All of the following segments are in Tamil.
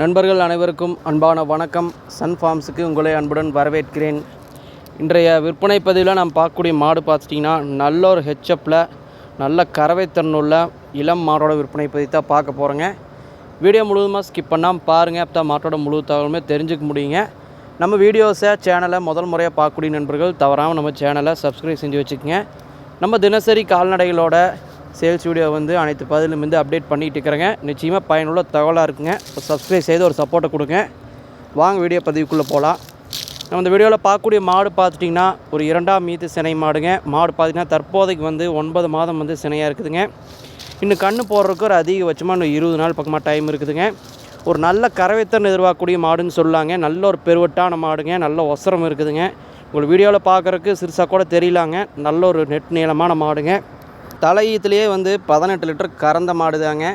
நண்பர்கள் அனைவருக்கும் அன்பான வணக்கம். சன் ஃபார்ம்ஸுக்கு உங்களை அன்புடன் வரவேற்கிறேன். இன்றைய விற்பனை பதிவில் நாம் பார்க்கக்கூடிய மாடு பார்த்துட்டிங்கன்னா நல்ல ஒரு ஹெச்எப்பில் நல்ல கறவைத்தன்னுள்ள இளம் மாடோட விற்பனை பதிவு தான் பார்க்க போகிறோங்க வீடியோ முழுவதுமாக ஸ்கிப் பண்ணாமல் பாருங்கள் அப்போ தான் மாட்டோட முழு தகவலுமே தெரிஞ்சுக்க முடியுங்க. நம்ம வீடியோஸை சேனலை முதல் முறையாக பார்க்கக்கூடிய நண்பர்கள் தவறாமல் நம்ம சேனலை சப்ஸ்கிரைப் செஞ்சு வச்சுக்கோங்க. நம்ம தினசரி கால்நடைகளோட சேல்ஸ் வீடியோ வந்து அனைத்து பதிலும் வந்து அப்டேட் பண்ணிகிட்டு இருக்கிறேங்க. நிச்சயமாக பயனுள்ள தகவலாக இருக்குங்க. சப்ஸ்கிரைப் செய்து ஒரு சப்போர்ட்டை கொடுங்க. வாங்க வீடியோ பதிவுக்குள்ளே போகலாம் நம்ம இந்த வீடியோவில் பார்க்கக்கூடிய மாடு பார்த்துட்டிங்கன்னா ஒரு இரண்டாம் மீது சினை மாடுங்க. மாடு பார்த்திங்கன்னா தற்போதைக்கு வந்து ஒன்பது மாதம் வந்து சினையாக இருக்குதுங்க. இன்னும் கண்ணு போடுறதுக்கு ஒரு அதிகபட்சமாக இன்னும் இருபது நாள் பக்கமாக டைம் இருக்குதுங்க. ஒரு நல்ல கரவைத்தன் எதிர்பார்க்கக்கூடிய மாடுன்னு சொல்லாங்க. நல்ல ஒரு பெருவட்டான மாடுங்க. நல்ல ஒசரம் இருக்குதுங்க. உங்களுக்கு வீடியோவில் பார்க்குறக்கு சிறுசாக கூட தெரியலாங்க. நல்ல ஒரு நெட் நீளமான மாடுங்க. தலையீத்துலேயே வந்து பதினெட்டு லிட்டர் கறந்த மாடு தாங்க.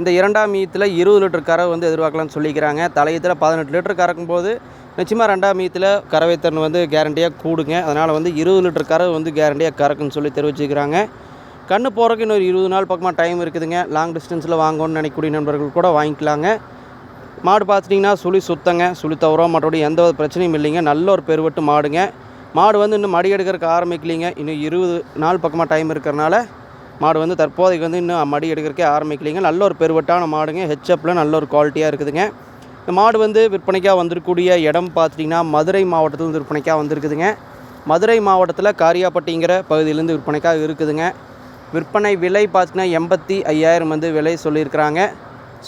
இந்த இரண்டாம் ஈத்தில் இருபது லிட்டர் கறவை வந்து எதிர்பார்க்கலாம்னு சொல்லிக்கிறாங்க. தலையீத்தில் பதினெட்டு லிட்டர் கறக்கும்போது நிச்சயமாக ரெண்டாம் ஈத்தில் கறவைத்திறன் வந்து கேரண்டியாக கூடுங்க. அதனால் வந்து இருபது லிட்டர் கறவை வந்து கேரண்டியாக கறக்குன்னு சொல்லி தெரிவிச்சுக்கிறாங்க. கண்ணு போகிறதுக்கு இன்னொரு இருபது நாள் பக்கமாக டைம் இருக்குதுங்க. லாங் டிஸ்டன்ஸில் வாங்கணும்னு நினைக்கக்கூடிய நண்பர்கள் கூட வாங்கிக்கலாங்க. மாடு பார்த்துட்டிங்கன்னா சுழி சுத்தங்க சுழி தவறோ மற்றபடி எந்த ஒரு பிரச்சனையும் இல்லைங்க. நல்ல ஒரு பெருவட்டு மாடுங்க. மாடு வந்து இன்னும் மடி எடுக்கிறதுக்கு ஆரம்பிக்கலைங்க. இன்னும் இருபது நாள் பக்கமாக டைம் இருக்கிறனால மாடு வந்து தற்போதைக்கு வந்து இன்னும் மடி எடுக்கிறக்கே ஆரம்பிக்கலைங்க. நல்ல ஒரு பெருவட்டான மாடுங்க. ஹெச்எப்பில் நல்ல ஒரு குவாலிட்டியாக இருக்குதுங்க. இந்த மாடு வந்து விற்பனைக்காக வந்திருக்கக்கூடிய இடம் பார்த்துட்டிங்கன்னா மதுரை மாவட்டத்தில் வந்து விற்பனைக்காக வந்திருக்குதுங்க. மதுரை மாவட்டத்தில் காரியாப்பட்டிங்கிற பகுதியிலேருந்து விற்பனைக்காக இருக்குதுங்க. விற்பனை விலை பார்த்திங்கன்னா எண்பத்தி ஐயாயிரம் வந்து விலை சொல்லியிருக்கிறாங்க.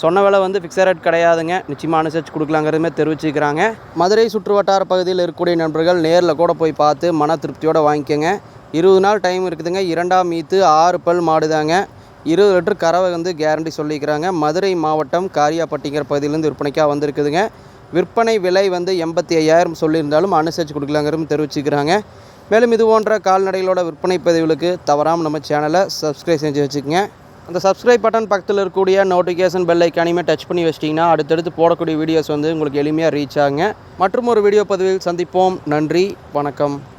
சொன்ன விலை வந்து ஃபிக்ஸட் ரேட் கிடையாதுங்க. நிச்சயமாக அனுசரித்து கொடுக்கலாங்கிறதுமே தெரிவிச்சுக்கிறாங்க மதுரை சுற்று வட்டார பகுதியில் இருக்கக்கூடிய நண்பர்கள் நேரில் கூட போய் பார்த்து மன திருப்தியோடு வாங்கிக்கோங்க. இருபது நாள் டைம் இருக்குதுங்க. இரண்டாம் மீத்து ஆறு பல் மாடுதாங்க. இருபது லிட்டர் கறவை வந்து கேரண்டி சொல்லிக்கிறாங்க. மதுரை மாவட்டம் காரியாப்பட்டிங்கிற பகுதியிலேருந்து விற்பனைக்காக வந்திருக்குதுங்க. விற்பனை விலை வந்து எண்பத்தி ஐயாயிரம் சொல்லியிருந்தாலும் அனுசரித்து கொடுக்கலாங்கிறது தெரிவிச்சுக்கிறாங்க. மேலும் இது போன்ற கால்நடைகளோட விற்பனை பதிவுகளுக்கு தவறாமல் நம்ம சேனலை சப்ஸ்கிரைப் செஞ்சு வச்சுக்கோங்க. அந்த சப்ஸ்கிரைப் பட்டன் பக்கத்தில் இருக்கக்கூடிய நோட்டிஃபிகேஷன் பெல் ஐக்கானையுமே டச் பண்ணி வச்சிட்டிங்கன்னா அடுத்தடுத்து போடக்கூடிய வீடியோஸ் வந்து உங்களுக்கு எளிமையாக ரீச் ஆகுங்க. மற்றும் ஒரு வீடியோ பதிவில் சந்திப்போம். நன்றி. வணக்கம்.